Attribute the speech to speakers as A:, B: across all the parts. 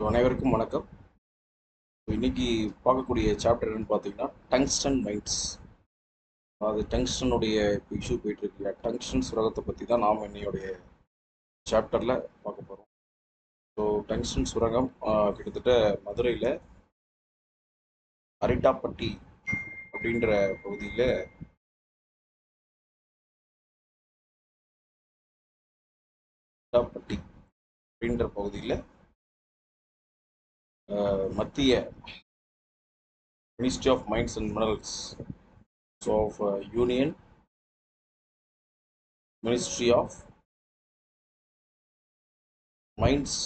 A: அனைவருக்கும் வணக்கம். இன்னைக்கு பார்க்கக்கூடிய சாப்டர் என்னன்னு பார்த்தீங்கன்னா டங்ஸ்டன் மைண்ட்ஸ் அது டங்ஸ்டனுடைய இப்போ இஷ்யூ போயிட்டு இருக்கு இல்லையா? டங்ஸ்டன் சுரகத்தை பற்றி தான் நாம் என்னையுடைய சாப்டரில் பார்க்க போகிறோம் ஸோ டங்ஸ்டன் சுரகம் கிட்டத்தட்ட மதுரையில் அரிட்டாப்பட்டி அப்படின்ற பகுதியில் அரிட்டாப்பட்டி அப்படின்ற பகுதியில் மத்திய ministry of mines and minerals so of union ministry of mines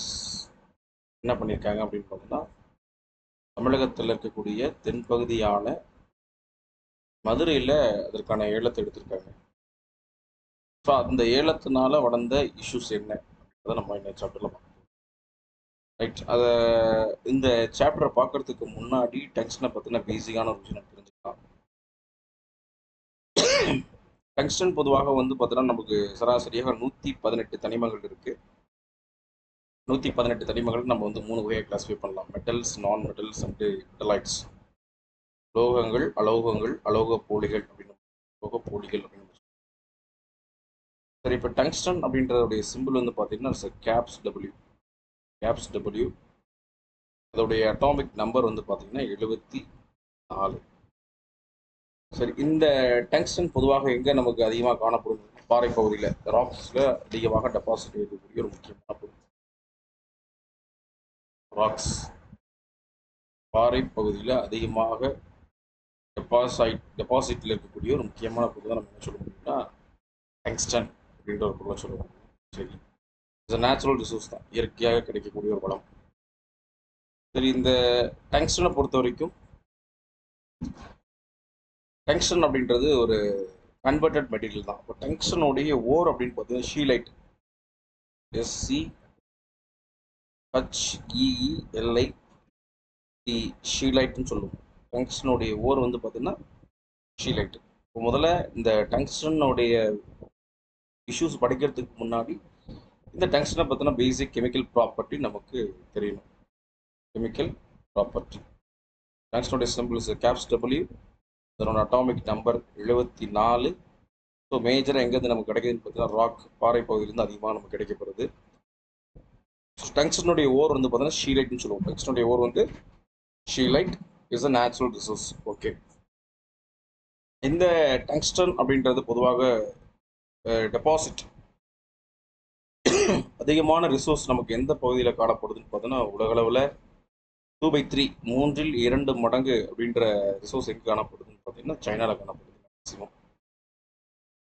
A: என்ன பண்ணியிருக்காங்க அப்படின்னு பார்த்தோம்னா தமிழகத்தில் இருக்கக்கூடிய தென்பகுதியான மதுரையில் அதற்கான ஏலத்தை எடுத்திருக்காங்க. ஸோ அந்த ஏலத்தினால வளர்ந்த இஷ்யூஸ் என்ன? அதை நம்ம இன்னும் சாப்டரில் ரைட் அதை இந்த சாப்டரை பார்க்கறதுக்கு முன்னாடி டங்ஸ்டனை பற்றின பேசிக்கான ஒரு விஷயம் தெரிஞ்சுக்கலாம் டங்ஸ்டன் பொதுவாக வந்து பார்த்தோன்னா நமக்கு சராசரியாக நூற்றி பதினெட்டு தனிமங்கள் இருக்குது நூற்றி பதினெட்டு தனிமங்கள் நம்ம வந்து மூணு வகையாக கிளாஸிஃபை பண்ணலாம். மெட்டல்ஸ் நான் மெட்டல்ஸ் அண்டு மெட்டலைட்ஸ் லோகங்கள் அலோகங்கள் அலோக போலிகள் அப்படின்னு லோக போலிகள் அப்படின்னு சரி இப்போ டங்ஸ்டன் அப்படின்றதுடைய சிம்பிள் வந்து பார்த்தீங்கன்னா கேப்ஸ் டபிள்யூ கேப்ஸ் டபிள்யூ அதோடைய அட்டாமிக் நம்பர் வந்து பார்த்தீங்கன்னா எழுபத்தி நாலு. சரி இந்த டங்ஸ்டன் பொதுவாக எங்கே நமக்கு அதிகமாக காணப்படும்? பாறை பகுதியில் ராக்ஸில் அதிகமாக டெபாசிட் இருக்கக்கூடிய ஒரு முக்கியமான பொருள். ராக்ஸ். பாறை பகுதியில் அதிகமாக டெபாசைட் டெபாசிட்டில் இருக்கக்கூடிய ஒரு முக்கியமான பொருள் தான் நம்ம என்ன சொல்ல முடியும்னா டங்ஸ்டன் அப்படின்ற ஒரு பொருளை சொல்லுவோம் சரி. இட்ஸ் நேச்சுரல் ரிசோர்ஸ் தான் இயற்கையாக கிடைக்கக்கூடிய ஒரு வளம் சரி இந்த டங்ஸ்டனை பொறுத்த வரைக்கும் டங்ஸ்டன் அப்படின்றது ஒரு கன்வெர்டட் மெட்டீரியல் தான். இப்போ டங்ஸ்டனுடைய ஓர் அப்படின்னு பார்த்தீங்கன்னா ஷீலைட் எஸ்சி ஹச்இஇஎல்ஐ டி ஷீலைட்னு சொல்லுவோம். டங்ஸ்டனுடைய ஓர் வந்து பார்த்தீங்கன்னா ஷீலைட் இப்போ முதல்ல இந்த டங்ஸ்டனுடைய இஷ்யூஸ் படிக்கிறதுக்கு முன்னாடி இந்த டங்ஸ்டனை பற்றின பேசிக் கெமிக்கல் ப்ராப்பர்ட்டி நமக்கு தெரியணும். கெமிக்கல் ப்ராப்பர்ட்டி டங்ஸ்டனுடைய சிம்பிள்ஸ் கேப்ஸ் டபிள்யூ இதனோட அட்டாமிக் நம்பர் எழுபத்தி நாலு ஸோ மேஜராக எங்கேருந்து நமக்கு கிடைக்குதுன்னு பார்த்தீங்கன்னா ராக் பாறை பகுதியிலேருந்து அதிகமாக நமக்கு கிடைக்கப்படுது. டங்ஸ்டனுடைய ஓர் வந்து பார்த்தீங்கன்னா ஷீலைட்னு சொல்லுவோம். டங்ஸ்டனுடைய ஓர் வந்து scheelite is a natural resource okay இந்த டங்ஸ்டன் அப்படின்றது பொதுவாக டெபாசிட் அதிகமான ரிசோர்ஸ் நமக்கு எந்த பகுதியில் காணப்படுதுன்னு பார்த்தோன்னா உலகளவில் டூ பை த்ரீ மூன்றில் இரண்டு மடங்கு அப்படின்ற ரிசோர்ஸ் எங்கே காணப்படுதுன்னு பார்த்தீங்கன்னா சைனாவில் காணப்படுது மேக்ஸிமம்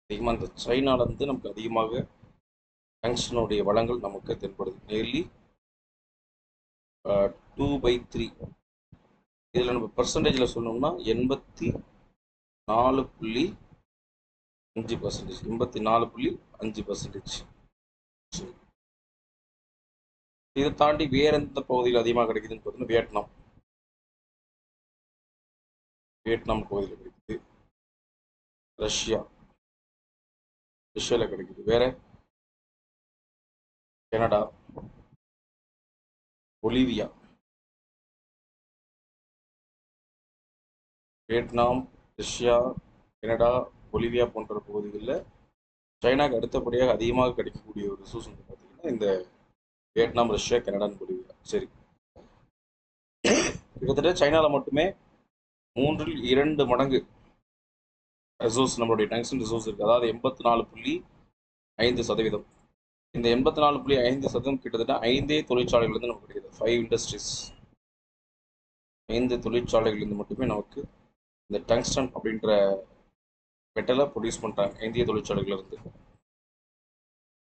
A: அதிகமாக இந்த சைனாவிலேருந்து நமக்கு அதிகமாக டங்ஸ்டனுடைய வளங்கள் நமக்கு தென்படுது. நேர்லி டூ பை த்ரீ இதில் நம்ம பர்சன்டேஜில் சொல்லணும்னா எண்பத்தி நாலு புள்ளி அஞ்சு பர்சன்டேஜ் எண்பத்தி நாலு புள்ளி அஞ்சு பர்சன்டேஜ் இதை தாண்டி வேற எந்த பகுதியில் அதிகமாக கிடைக்குதுன்னு பார்த்தீங்கன்னா வியட்நாம். வியட்நாம் பகுதியில் கிடைக்குது. ரஷ்யா. ரஷ்யாவில் கிடைக்குது. வேற? Canada. Bolivia. Vietnam Russia Canada Bolivia போன்ற பகுதிகளில் சைனாக்கு அடுத்தபடியாக அதிகமாக கிடைக்கக்கூடிய ஒரு ரிசோர்ஸ் வந்து பார்த்தீங்கன்னா இந்த வியட்நாம் ரஷ்யா கனடான்னு பொலிவியா சரி. கிட்டத்தட்ட சைனாவில் மட்டுமே மூன்றில் இரண்டு மடங்கு ரிசோர்ஸ் நம்மளுடைய டங்ஸ்டன் ரிசோர்ஸ் இருக்குது அதாவது எண்பத்தி நாலு புள்ளி ஐந்து சதவீதம். இந்த எண்பத்தி நாலு புள்ளி ஐந்து சதவீதம் கிட்டத்தட்ட ஐந்தே தொழிற்சாலைகள்லேருந்து நமக்கு கிடைக்குது. ஃபைவ் இண்டஸ்ட்ரீஸ் ஐந்து தொழிற்சாலைகள்லேருந்து மட்டுமே நமக்கு இந்த டங்ஸ்டன் அப்படின்ற மெட்டலை ப்ரொடியூஸ் பண்ணுறாங்க இந்திய தொழிற்சாலைகள்லேருந்து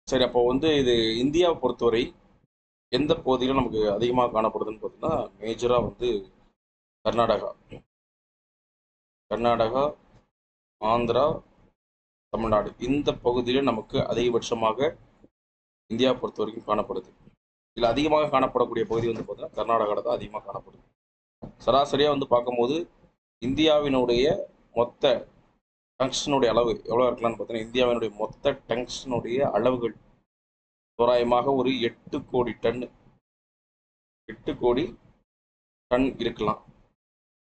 A: சரி அப்போ வந்து இது இந்தியாவை பொறுத்தவரை எந்த பகுதியில் நமக்கு அதிகமாக காணப்படுதுன்னு பார்த்தீங்கன்னா மேஜராக வந்து கர்நாடகா. கர்நாடகா ஆந்திரா தமிழ்நாடு. இந்த பகுதியில் நமக்கு அதிகபட்சமாக இந்தியா பொறுத்த வரைக்கும் காணப்படுது. இதில் அதிகமாக காணப்படக்கூடிய பகுதி வந்து பார்த்தீங்கன்னா கர்நாடகாவில் தான் அதிகமாக காணப்படுது. சராசரியாக வந்து பார்க்கும்போது இந்தியாவினுடைய மொத்த டங்ஷனுடைய அளவு எவ்வளோ இருக்கலாம்னு பார்த்தீங்கன்னா இந்தியாவினுடைய மொத்த டங்ஷனுடைய அளவுகள் தோராயமாக ஒரு எட்டு கோடி டன் எட்டு கோடி டன் இருக்கலாம்.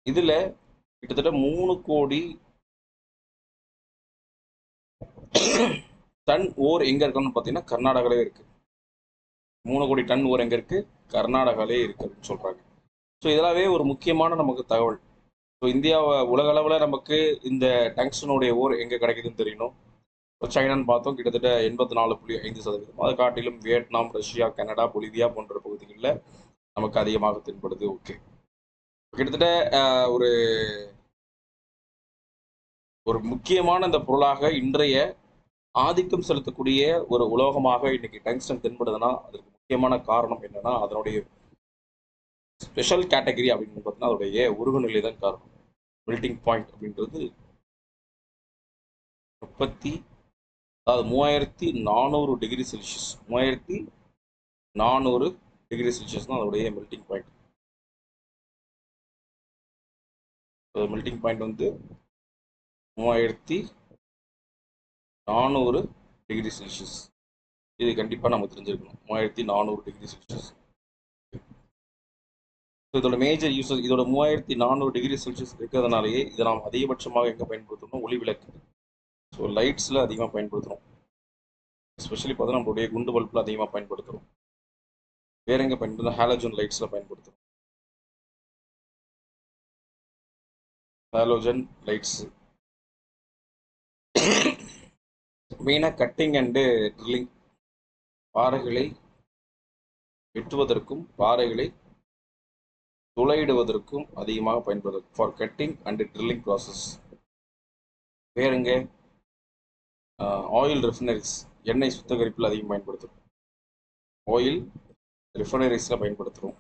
A: இதில் கிட்டத்தட்ட மூணு கோடி டன் ஓர் எங்கே இருக்கணும்னு பார்த்தீங்கன்னா கர்நாடகாலே இருக்கு. மூணு கோடி டன் ஓர் எங்கே இருக்கு? கர்நாடகாலே இருக்குன்னு அப்படின்னு சொல்றாங்க. ஸோ இதெல்லாமே ஒரு முக்கியமான நமக்கு தகவல். ஸோ இந்தியாவை உலக அளவில் நமக்கு இந்த டங்ஸ்டனுடைய ஓர் எங்கே கிடைக்குதுன்னு தெரியணும் சைனான்னு பார்த்தோம் கிட்டத்தட்ட எண்பத்தி நாலு புள்ளி ஐந்து சதவீதம். அதை காட்டிலும் வியட்நாம் ரஷ்யா கனடா பொலிவியா போன்ற பகுதிகளில் நமக்கு அதிகமாக தென்படுது. ஓகே. கிட்டத்தட்ட ஒரு ஒரு முக்கியமான இந்த பொருளாக இன்றைய ஆதிக்கம் செலுத்தக்கூடிய ஒரு உலோகமாக இன்னைக்கு டங்ஸ்டன் தென்படுதுன்னா அதற்கு முக்கியமான காரணம் என்னன்னா அதனுடைய ஸ்பெஷல் கேட்டகரி அப்படின்னு பார்த்தீங்கன்னா அதோடைய உருகுநிலை தான் காரணம். மெல்டிங் பாயிண்ட் அப்படின்றது முப்பத்தி அதாவது மூவாயிரத்தி நானூறு டிகிரி செல்சியஸ் மூவாயிரத்தி நானூறு டிகிரி செல்சியஸ் தான் அதோடைய மெல்டிங் பாயிண்ட் மெல்டிங் பாயிண்ட் வந்து மூவாயிரத்தி நானூறு டிகிரி செல்சியஸ் இது கண்டிப்பாக நம்ம தெரிஞ்சிருக்கணும். மூவாயிரத்தி நானூறு டிகிரி செல்சியஸ் இதோட மேஜர் யூசஸ் இதோட மூவாயிரத்தி நானூறு டிகிரி செல்சியஸ் இருக்கிறதுனாலேயே இதை நாம் அதிகபட்சமாக எங்கே பயன்படுத்தணும் ஒளி விளக்கு ஸோ லைட்ஸில் அதிகமாக பயன்படுத்துகிறோம் எஸ்பெஷலி பார்த்தா நம்மளுடைய குண்டு பல்பில் அதிகமாக பயன்படுத்துகிறோம் வேற எங்கே பயன்படுத்தும் ஹாலோஜன் லைட்ஸில் பயன்படுத்துகிறோம் ஹாலோஜன் லைட்ஸ் மெயினாக கட்டிங் அண்டு ட்ரில்லிங் பாறைகளை வெட்டுவதற்கும் பாறைகளை துளையிடுவதற்கும் அதிகமாக பயன்படுது for cutting and drilling process வேறுங்க oil refineries எண்ணெய் சுத்திகரிப்பில் அதிகம் பயன்படுத்துகிறோம் ஆயில் ரிஃபைனரிஸில் பயன்படுத்துகிறோம்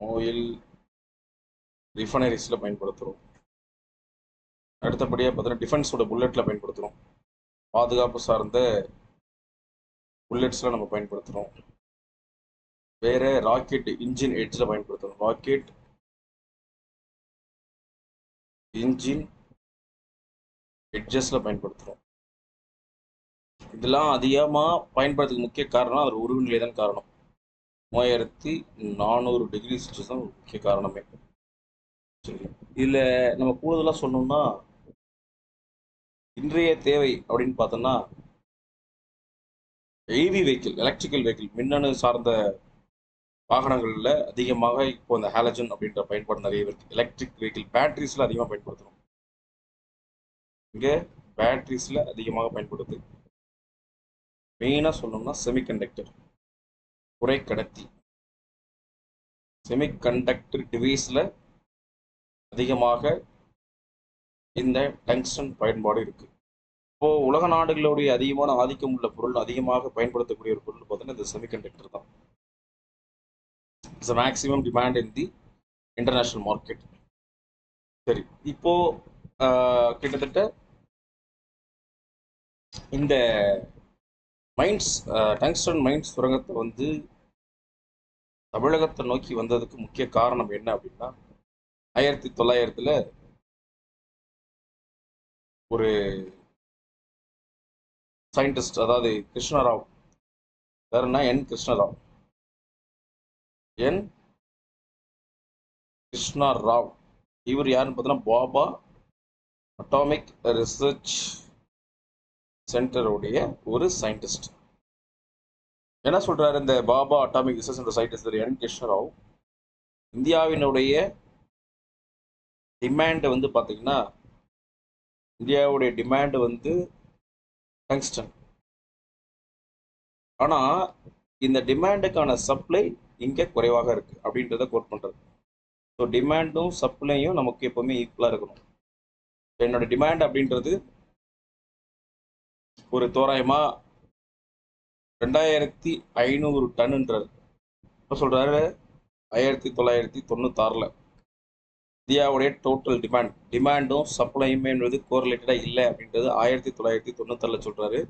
A: ஆயில் ரிஃபைனரிஸில் பயன்படுத்துகிறோம் அடுத்தபடியாக பார்த்தீங்கன்னா டிஃபென்ஸோட புல்லட்டில் பயன்படுத்துகிறோம் பாதுகாப்பு சார்ந்த புல்லட்ஸில் நம்ம பயன்படுத்துகிறோம் வேறு ராக்கெட் இன்ஜின் எட்ஜில் பயன்படுத்துகிறோம் ராக்கெட் இன்ஜின் எட்ஜஸில் பயன்படுத்துகிறோம் இதெல்லாம் அதிகமாக பயன்படுறதுக்கு முக்கிய காரணம் அது உருகுநிலை தான் காரணம். மூவாயிரத்தி நானூறு டிகிரி செல்சியஸ் தான் முக்கிய காரணமே. சரி இதில் நம்ம கூடுதலாக சொன்னோம்னா இன்றைய தேவை அப்படின்னு பார்த்தோம்னா எய்வி வெஹிக்கிள் எலக்ட்ரிக்கல் வெஹிக்கிள் மின்னணு சார்ந்த வாகனங்களில் அதிகமாக இப்போ இந்த ஹாலஜன் அப்படின்ற பயன்பாடு நிறைய இருக்கு. எலக்ட்ரிக் வெஹிக்கிள் பேட்டரிஸில் அதிகமாக பயன்படுத்தணும் இங்கே பேட்ரிஸில் அதிகமாக பயன்படுது. மெயினாக சொல்லணும்னா செமிகண்டக்டர் குறைக்கடத்தி. செமிகண்டக்டர் டிவைஸில் அதிகமாக இந்த டங்ஸ்டன் பயன்பாடு இருக்குது இப்போது உலக நாடுகளுடைய அதிகமான ஆதிக்கம் உள்ள பொருள் அதிகமாக பயன்படுத்தக்கூடிய ஒரு பொருள் பார்த்தீங்கன்னா இந்த செமிகண்டக்டர் தான். It's maximum demand in the international market சரி இப்போ கிட்டத்தட்ட இந்த மைன்ஸ் டங்ஸ்டன் மைன்ஸ் சுரங்கத்தை வந்து தமிழகத்தை நோக்கி வந்ததுக்கு முக்கிய காரணம் என்ன அப்படின்னா ஆயிரத்தி தொள்ளாயிரத்துல ஒரு சயின்டிஸ்ட் அதாவது கிருஷ்ணராவ். வேறுனா என் கிருஷ்ணராவ். என் கிருஷ்ணா ராவ் இவர் யாருன்னு பார்த்தீங்கன்னா பாபா அட்டாமிக் ரிசர்ச் சென்டருடைய ஒரு சயின்டிஸ்ட் என்ன சொல்றாரு இந்த Bhabha atomic research centre scientist N Krishnarao? இந்தியாவினுடைய டிமாண்ட் வந்து பார்த்தீங்கன்னா இந்தியாவுடைய டிமாண்ட் வந்து டங்ஸ்டன் ஆனால் இந்த டிமாண்டுக்கான சப்ளை இங்கே குறைவாக இருக்கு அப்படின்றத கோட் பண்ணுறது ஸோ டிமாண்டும் சப்ளையும் நமக்கு எப்பவுமே ஈக்குவலாக இருக்கணும். என்னோட டிமாண்ட் அப்படின்றது ஒரு தோராயமா ரெண்டாயிரத்தி ஐநூறு டன்ன்றார் இப்போ சொல்றாரு ஆயிரத்தி தொள்ளாயிரத்தி தொண்ணூத்தாறில். இந்தியாவுடைய டோட்டல் டிமாண்ட் டிமாண்டும் சப்ளையுமேன்றது கோரிலேட்டடாக இல்லை அப்படின்றது ஆயிரத்தி தொள்ளாயிரத்தி தொண்ணூத்தாறில் சொல்கிறாரு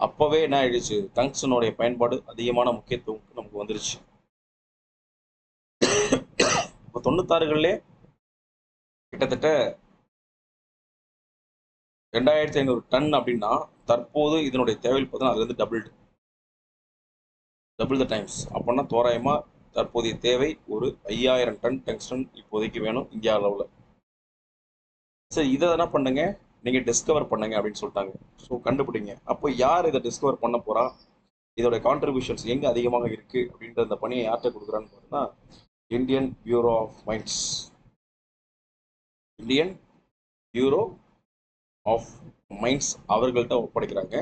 A: அப்போவே என்ன ஆயிடுச்சு? டங்ஸ்டனுடைய பயன்பாடு அதிகமான முக்கியத்துவம் நமக்கு வந்துருச்சு. இப்போ தொண்ணூத்தாறுகள்லே கிட்டத்தட்ட ரெண்டாயிரத்தி ஐநூறு டன் அப்படின்னா தற்போது இதனுடைய தேவை பார்த்தீங்கன்னா அதுலேருந்து டபுள்டு டபுள் த டைம்ஸ் அப்படின்னா தோராயமாக தற்போதைய தேவை ஒரு ஐயாயிரம் டன் டங்ஸ்டன் இப்போதைக்கு வேணும் இந்தியா அளவில். சரி இதை என்ன பண்ணுங்க? நீங்கள் டிஸ்கவர் பண்ணுங்க அப்படின்னு சொல்லிட்டாங்க. ஸோ கண்டுபிடிங்க. அப்போ யார் இதை டிஸ்கவர் பண்ண போகிறா இதோட கான்ட்ரிபியூஷன்ஸ் எங்கே அதிகமாக இருக்குது அப்படின்ற அந்த பணியை யார்கிட்ட கொடுக்குறான்னு பார்த்தீங்கன்னா Indian bureau of mines Indian bureau of mines அவர்கள்ட்ட ஒப்படைக்கிறாங்க.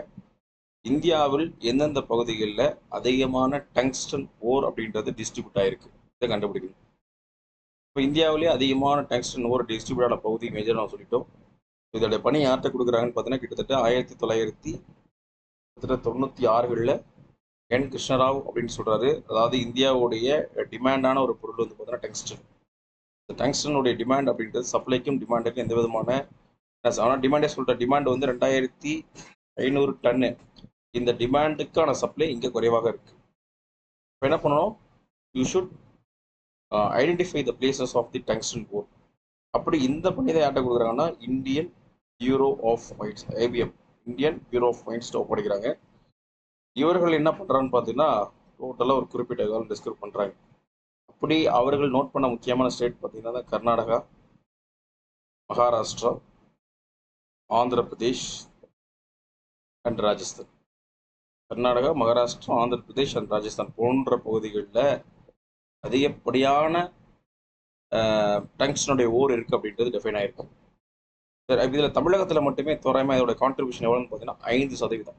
A: இந்தியாவில் எந்தெந்த பகுதிகளில் அதிகமான டங்ஸ்டன் ஓர் அப்படின்றது டிஸ்ட்ரிபியூட் ஆயிருக்கு. இதை கண்டுபிடிக்கணும். இப்போ இந்தியாவிலே அதிகமான டங்ஸ்டன் ஓர் டிஸ்ட்ரிபியூட் ஆன பகுதி மேஜர் நான் சொல்லிட்டோம். இதோட பணி யார்கிட்ட கொடுக்குறாங்கன்னு பார்த்தீங்கன்னா கிட்டத்தட்ட ஆயிரத்தி தொள்ளாயிரத்தி கிட்டத்தட்ட தொண்ணூற்றி ஆறுகளில் என் கிருஷ்ணராவ் அப்படின்னு சொல்கிறாரு அதாவது இந்தியாவுடைய டிமாண்டான ஒரு பொருள் வந்து பார்த்தீங்கன்னா டங்ஸ்டன். இந்த டங்ஸ்டனுடைய டிமாண்ட் அப்படின்றது சப்ளைக்கும் டிமாண்டுக்கும் எந்த விதமான ஆனால் டிமாண்டே சொல்கிற டிமாண்ட் வந்து ரெண்டாயிரத்தி ஐநூறு டன்னு இந்த டிமாண்டுக்கான சப்ளை இங்கே குறைவாக இருக்குது இப்போ என்ன பண்ணணும்? You should identify the places of the tungsten ore அப்படி இந்த பண்ணி தான் யார்கிட்ட கொடுக்குறாங்கன்னா Indian bureau of mines ABM Indian bureau of மைன்ஸ்ட்டு ஒப்படைக்கிறாங்க. இவர்கள் என்ன பண்ணுறான்னு பார்த்தீங்கன்னா டோட்டலாக ஒரு குறிப்பிட்ட காலம் டிஸ்கிரைப் பண்ணுறாங்க அப்படி அவர்கள் நோட் பண்ண முக்கியமான ஸ்டேட் பார்த்தீங்கன்னா கர்நாடகா மகாராஷ்டிரா ஆந்திர பிரதேஷ் அண்ட் ராஜஸ்தான். கர்நாடகா மகாராஷ்டிரா ஆந்திர பிரதேஷ் அண்ட் ராஜஸ்தான் போன்ற பகுதிகளில் அதிகப்படியான டங்ஷனுடைய ஓர் இருக்குது அப்படின்றது டெஃபைன் ஆகிருக்கு சார் இதில் தமிழகத்தில் மட்டுமே தோராயமாக இதோட கான்ட்ரிபியூஷன் எவ்வளோன்னு பார்த்தீங்கன்னா ஐந்து சதவீதம்.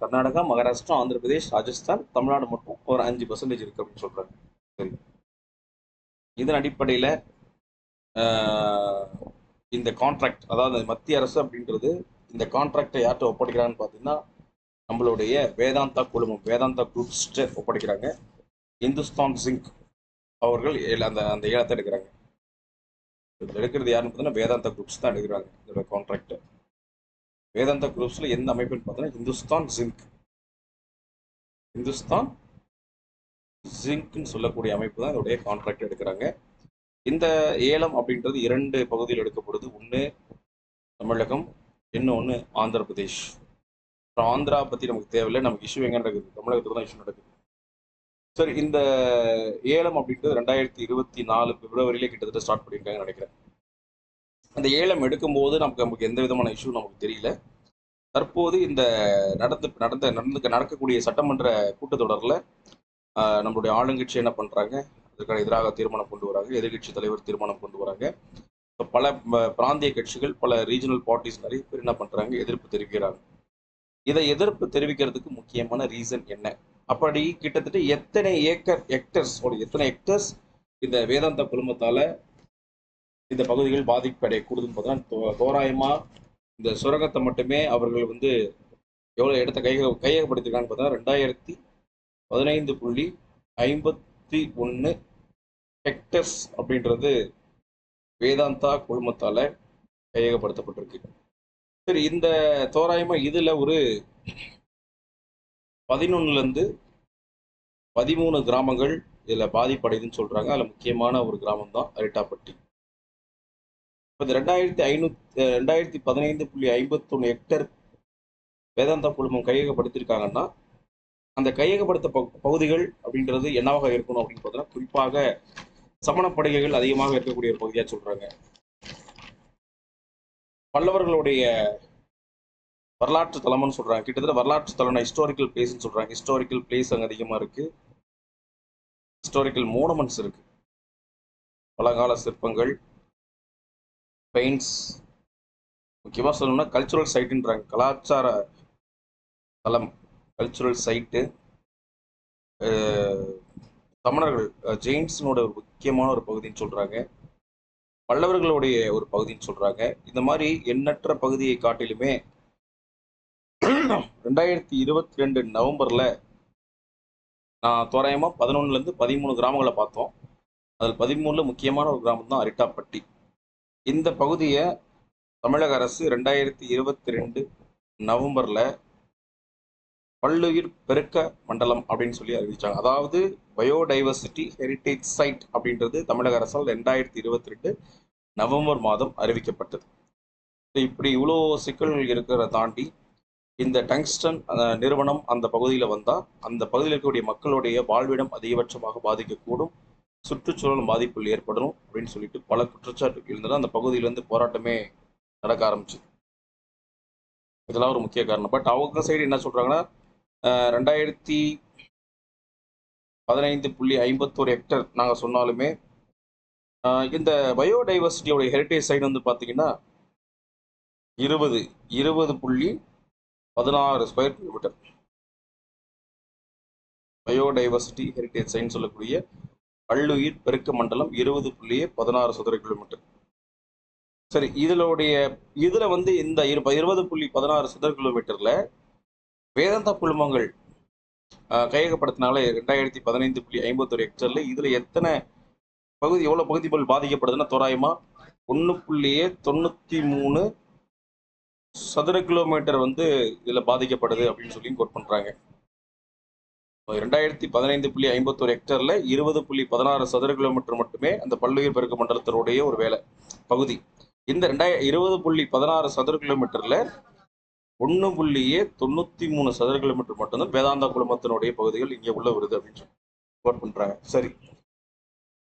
A: கர்நாடகா மகாராஷ்டிரா ஆந்திர பிரதேஷ் ராஜஸ்தான் தமிழ்நாடு மட்டும் ஒரு அஞ்சு பர்சன்டேஜ் இருக்குது அப்படின்னு சொல்கிறாங்க சரி. இதன் அடிப்படையில் இந்த கான்ட்ராக்ட் அதாவது மத்திய அரசு அப்படின்றது இந்த கான்ட்ராக்டை யார்கிட்ட ஒப்படைக்கிறாங்கன்னு பார்த்தீங்கன்னா நம்மளுடைய வேதாந்தா குழுமம் வேதாந்தா குரூப்ஸ்ட்டு ஒப்படைக்கிறாங்க. இந்துஸ்தான் சிங்க் அவர்கள் அந்த அந்த ஏலத்தை எடுக்கிறாங்க. இதில் எடுக்கிறது யாருன்னு பார்த்தீங்கன்னா வேதாந்தா குரூப்ஸ் தான் எடுக்கிறாங்க இதோட கான்ட்ராக்ட் வேதாந்தா குரூப்ஸில் எந்த அமைப்புன்னு பார்த்தீங்கன்னா இந்துஸ்தான் ஜிங்க் இந்துஸ்தான் ஜிங்க்னு சொல்லக்கூடிய அமைப்பு தான் இதோடைய கான்ட்ராக்ட் எடுக்கிறாங்க. இந்த ஏலம் அப்படின்றது இரண்டு பகுதியில் எடுக்கப்படுது. ஒன்று தமிழகம் இன்னொன்று ஆந்திர பிரதேஷ் அப்புறம் ஆந்திரா பற்றி நமக்கு தேவையில்லை. நமக்கு இஷ்யூ எங்கே நடக்குது? தமிழகத்துக்கு தான் இஷ்யூ நடக்குது. சரி இந்த ஏலம் அப்படின்றது ரெண்டாயிரத்தி இருபத்தி நாலு பிப்ரவரியிலே கிட்டத்தட்ட ஸ்டார்ட் பண்ணியிருக்காங்கன்னு நினைக்கிறேன். அந்த ஏலம் எடுக்கும்போது நமக்கு நமக்கு எந்த விதமான இஷ்யூ நமக்கு தெரியல. தற்போது இந்த நடந்து நடந்த நடந்து நடக்கக்கூடிய சட்டமன்ற கூட்டத்தொடரில் நம்மளுடைய ஆளுங்கட்சி என்ன பண்ணுறாங்க அதற்கான எதிராக தீர்மானம் கொண்டு வராங்க எதிர்கட்சி தலைவர் தீர்மானம் கொண்டு வராங்க. பல பிராந்திய கட்சிகள் பல ரீஜனல் பார்ட்டிஸ் நிறைய பேர் என்ன பண்ணுறாங்க எதிர்ப்பு தெரிவிக்கிறாங்க. இதை எதிர்ப்பு தெரிவிக்கிறதுக்கு முக்கியமான ரீசன் என்ன? அப்படி கிட்டத்தட்ட எத்தனை ஏக்கர் ஹெக்டர்ஸ் எத்தனை ஹெக்டர்ஸ் இந்த வேதாந்த குழுமத்தால இந்த பகுதிகள் பாதிப்படையக்கூடுதுன்னு பார்த்தா தோராயமா இந்த சுரங்கத்தை மட்டுமே அவர்கள் வந்து எவ்வளோ இடத்த கைக கையகப்படுத்திருக்காங்கன்னு பார்த்தா ரெண்டாயிரத்தி பதினைந்து புள்ளி ஐம்பத்தி ஒன்று ஹெக்டர்ஸ் அப்படின்றது வேதாந்தா குழுமத்தால கையகப்படுத்தப்பட்டிருக்கு. சரி இந்த தோராயமா இதுல ஒரு பதினொன்னுலேருந்து பதிமூணு கிராமங்கள் இதில் பாதிப்படையுதுன்னு சொல்கிறாங்க அதில் முக்கியமான ஒரு கிராமம் தான் அரிட்டாப்பட்டி. இப்போ இந்த ரெண்டாயிரத்தி ஐநூத்தி ரெண்டாயிரத்தி பதினைந்து புள்ளி ஐம்பத்தொன்று ஹெக்டர் வேதாந்தா குழுமம் கையகப்படுத்தியிருக்காங்கன்னா அந்த கையகப்படுத்த பகுதிகள் அப்படின்றது என்னவாக இருக்கணும் அப்படின்னு பார்த்தோன்னா குறிப்பாக சமணப்படுகைகள் அதிகமாக இருக்கக்கூடிய ஒரு பகுதியாக சொல்கிறாங்க பல்லவர்களுடைய வரலாற்று தலம்னு சொல்றாங்க. கிட்டத்தட்ட வரலாற்று தலம் ஹிஸ்டாரிக்கல் பிளேஸ்ன்னு சொல்றாங்க. ஹிஸ்டாரிக்கல் பிளேஸ் அங்கே அதிகமாக இருக்கு. ஹிஸ்டாரிக்கல் மோனமெண்ட்ஸ் இருக்கு. பழங்கால சிற்பங்கள் பெயிண்ட்ஸ் முக்கியமாக சொல்லணும்னா கல்ச்சுரல் சைட்டுன்றாங்க கலாச்சார தலம் கல்ச்சுரல் சைட்டு தமிழர்கள் ஜெயின்ஸினோட ஒரு முக்கியமான ஒரு பகுதின்னு சொல்றாங்க. பல்லவர்களுடைய ஒரு பகுதின்னு சொல்றாங்க. இந்த மாதிரி எண்ணற்ற பகுதியை காட்டிலுமே ரெண்டாயிரத்தி இருபத்தி ரெண்டு நவம்பர்ல நான் தோராயமா பதினொன்னுல இருந்து பதிமூணு கிராமங்களை பார்த்தோம். அதில் பதிமூணுல முக்கியமான ஒரு கிராமம் தான் அரிட்டாப்பட்டி. இந்த பகுதியை தமிழக அரசு ரெண்டாயிரத்தி இருபத்தி ரெண்டு நவம்பர்ல பல்லுயிர் பெருக்க மண்டலம் அப்படின்னு சொல்லி அறிவிச்சாங்க. அதாவது பயோடைவர்சிட்டி ஹெரிட்டேஜ் சைட் அப்படின்றது தமிழக அரசால் ரெண்டாயிரத்தி இருபத்தி ரெண்டு நவம்பர் மாதம் அறிவிக்கப்பட்டது. இப்படி இவ்வளோ சிக்கல்கள் இருக்கிறத தாண்டி இந்த டங்ஸ்டன் நிறுவனம் அந்த பகுதியில் வந்தால் அந்த பகுதியில் இருக்கக்கூடிய மக்களுடைய வாழ்விடம் அதிகபட்சமாக பாதிக்கக்கூடும் சுற்றுச்சூழல் பாதிப்புகள் ஏற்படும் அப்படின்னு சொல்லிட்டு பல குற்றச்சாட்டு இருந்தது. அந்த பகுதியிலேருந்து போராட்டமே நடக்க ஆரம்பிச்சு இதெல்லாம் ஒரு முக்கிய காரணம். பட் அவங்க சைடு என்ன சொல்கிறாங்கன்னா ரெண்டாயிரத்தி பதினைந்து புள்ளி ஐம்பத்தோரு ஹெக்டர் நாங்கள் சொன்னாலுமே இந்த பயோடைவர்சிட்டியோட ஹெரிட்டேஜ் சைடு வந்து பார்த்தீங்கன்னா இருபது இருபது புள்ளி பதினாறு square kilometre biodiversity heritage sign சொல்லக்கூடிய பல்லுயிர் பெருக்க மண்டலம் இருபது புள்ளி பதினாறு சதுர கிலோமீட்டர் சரி இதனுடைய இதில் வந்து இந்த இரு- இருபது புள்ளி பதினாறு சதுர கிலோமீட்டரில் வேதாந்தா குழுமங்கள் ஆஹ், கையகப்படுத்தினால ரெண்டாயிரத்தி பதினைந்து புள்ளி ஐம்பத்தொரு ஹெக்டர்ல இதுல எத்தனை பகுதி எவ்வளவு பகுதிகள் பாதிக்கப்படுதுன்னா தோராயமா ஒன்று புள்ளியே தொண்ணூத்தி மூணு சதுர கிலோமீட்டர் வந்து இதுல பாதிக்கப்படுது அப்படின்னு சொல்லி கோட் பண்றாங்க. ரெண்டாயிரத்தி பதினைந்து புள்ளி ஐம்பத்தோரு ஹெக்டர்ல இருபது புள்ளி பதினாறு சதுர கிலோமீட்டர் மட்டுமே அந்த பல்லுயிர் பெருக்க மண்டலத்தினுடைய ஒரு வேலை பகுதி. இந்த ரெண்டாயிர இருபது புள்ளி பதினாறு சதுர கிலோமீட்டர்ல ஒன்று புள்ளியே தொண்ணூத்தி மூணு சதுர கிலோமீட்டர் மட்டும்தான் வேதாந்தா குழுமத்தினுடைய பகுதிகள் இங்கே உள்ள வருது அப்படின்னு சொல்லி கோட் பண்றாங்க. சரி.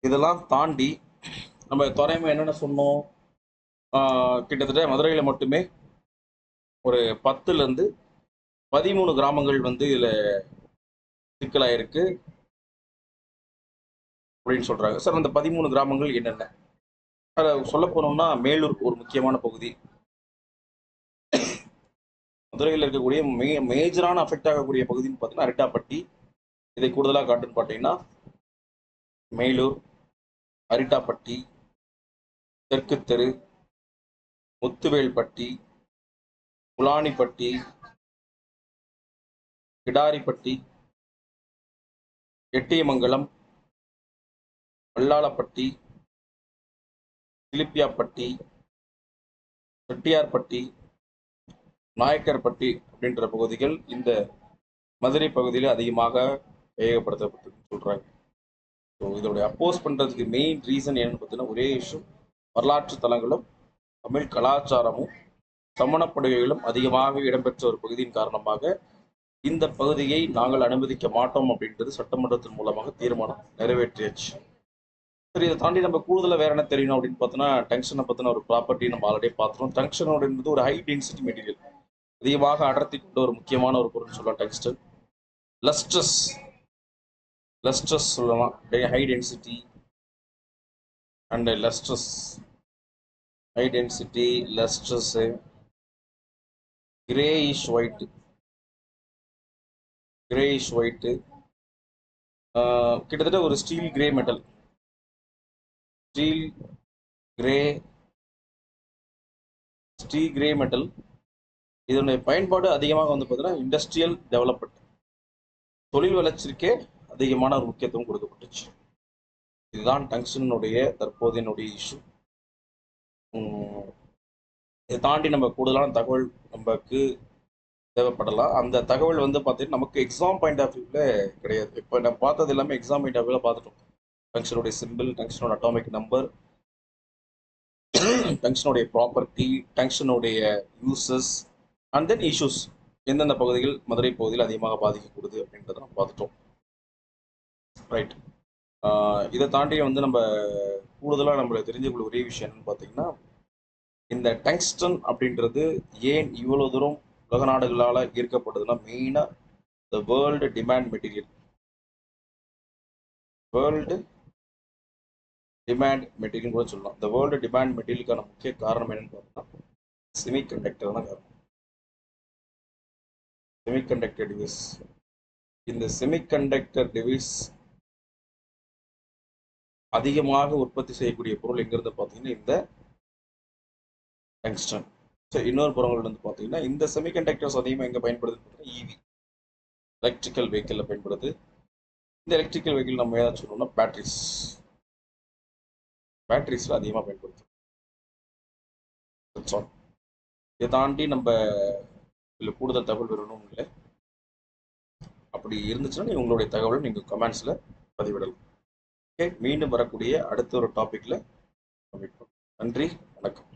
A: இதெல்லாம் தாண்டி நம்ம தோராயமா என்னென்ன சொன்னோம்? ஆஹ் கிட்டத்தட்ட மதுரையில் மட்டுமே ஒரு பத்துலேருந்து பதிமூணு கிராமங்கள் வந்து இதில் சிக்கலாயிருக்கு அப்படின்னு சொல்றாங்க. சார் அந்த பதிமூணு கிராமங்கள் என்னென்ன? அதில் சொல்ல போனோம்னா மேலூர் ஒரு முக்கியமான பகுதி. மதுரையில் இருக்கக்கூடிய மே மேஜரான அஃபெக்ட் ஆகக்கூடிய பகுதின்னு பார்த்தீங்கன்னா அரிட்டாப்பட்டி. இதை கூடுதலாக காட்டுன்னு பார்த்தீங்கன்னா மேலூர் அரிட்டாப்பட்டி தெற்கு தெரு முத்துவேல்பட்டி புலானிப்பட்டி கிடாரிப்பட்டி எட்டியமங்கலம் வல்லாளப்பட்டி கிளிப்பியாப்பட்டி செட்டியார்பட்டி நாயக்கர்பட்டி அப்படின்ற பகுதிகள் இந்த மதுரை பகுதியில் அதிகமாக வேகப்படுத்தப்பட்டு சொல்கிறாங்க ஸோ இதோடைய அப்போஸ் பண்ணுறதுக்கு மெயின் ரீசன் என்னன்னு பார்த்தீங்கன்னா ஒரே விஷயம் வரலாற்று தலங்களும் தமிழ் கலாச்சாரமும் சமணப்படுகைகளும் அதிகமாக இடம்பெற்ற ஒரு பகுதியின் காரணமாக இந்த பகுதியை நாங்கள் அனுமதிக்க மாட்டோம் அப்படின்றது சட்டமன்றத்தின் மூலமாக தீர்மானம் நிறைவேற்றியாச்சு. சரி இதை தாண்டி நம்ம கூடுதலாக வேற என்ன தெரியணும் அப்படின்னு பார்த்தோன்னா டங்ஷனை பற்றின ஒரு ப்ராப்பர்ட்டி நம்ம ஆல்ரெடி பார்த்துருவோம் டங்ஷனோட என்பது ஒரு ஹை டென்சிட்டி மெட்டீரியல் அதிகமாக அடர்த்தி கொண்ட ஒரு முக்கியமான ஒரு பொருள் சொல்லலாம் டங்ஸ்டன் லஸ்ட்ரஸ் லஸ்ட்ரஸ் சொல்லலாம். High density and lustrous high density lustrous greyish white greyish white கிட்டத்தட்ட ஒரு steel grey metal steel grey steel grey metal இதனுடைய பயன்பாடு அதிகமாக வந்து பார்த்தீங்கன்னா இண்டஸ்ட்ரியல் டெவலப்மெண்ட் தொழில் வளர்ச்சிக்கே அதிகமான ஒரு முக்கியத்துவம் கொடுக்கப்பட்டுச்சு. இதுதான் டங்ஷனுடைய தற்போதையனுடைய இஷ்யூ இதை தாண்டி நம்ம கூடுதலான தகவல் நமக்கு தேவைப்படலாம். அந்த தகவல் வந்து பார்த்தீங்கன்னா நமக்கு எக்ஸாம் பாயிண்ட் ஆஃப் வியூவில் கிடையாது. இப்போ நம்ம பார்த்தது எல்லாமே எக்ஸாம் பாயிண்ட் ஆஃப் வியூவில் பார்த்துட்டோம். டங்ஷனுடைய சிம்பிள் டங்ஷனோட அட்டாமிக் நம்பர் டங்ஷனுடைய ப்ராப்பர்ட்டி டங்ஷனுடைய யூசஸ் அண்ட் தென் இஷ்யூஸ் எந்தெந்த பகுதிகள் மதுரை பகுதியில் அதிகமாக பாதிக்கக்கூடுது அப்படின்றத நம்ம பார்த்துட்டோம். ரைட் இதை தாண்டி வந்து நம்ம கூடுதலாக நம்மளை தெரிஞ்சுக்கொள்ள ஒரே விஷயம் என்னன்னு பார்த்தீங்கன்னா இந்த டங்ஸ்டன் அப்படின்றது ஏன் இவ்வளோ தூரம் உலக நாடுகளால் ஈர்க்கப்படுதுன்னா மெயினாக the world demand material world demand material கூட சொல்லலாம். இந்த வேர்ல்டு டிமாண்ட் மெட்டீரியலுக்கான முக்கிய காரணம் என்னன்னு பார்த்தோம்னா செமி கண்டக்டர் தான் காரணம். செமிகண்டக்டர் டிவைஸ் இந்த செமிகண்டக்டர் device, அதிகமாக உற்பத்தி செய்யக்கூடிய பொருள் எங்கிருந்து பார்த்தீங்கன்னா இந்த டங்ஸ்டன் ஸோ இன்னொரு புறங்கள்லேருந்து பார்த்தீங்கன்னா இந்த செமிகண்டக்டர்ஸ் அதிகமாக எங்கே பயன்படுதுன்னு பார்த்தீங்கன்னா இவி எலக்ட்ரிக்கல் வெஹிக்கிளில் பயன்படுது. இந்த எலக்ட்ரிக்கல் வெஹிக்கிள் நம்ம ஏதாச்சும் சொல்லணும்னா பேட்டரிஸ் பேட்ரிஸில் அதிகமாக பயன்படுது இதை தாண்டி நம்ம இல்லை கூடுதல் தகவல் வேணும் இல்லை. அப்படி இருந்துச்சுன்னா உங்களுடைய தகவலை நீங்கள் கமெண்ட்ஸில் பதிவிடலாம். ஓகே மீண்டும் வரக்கூடிய அடுத்த ஒரு டாப்பிக்கில் நன்றி வணக்கம்.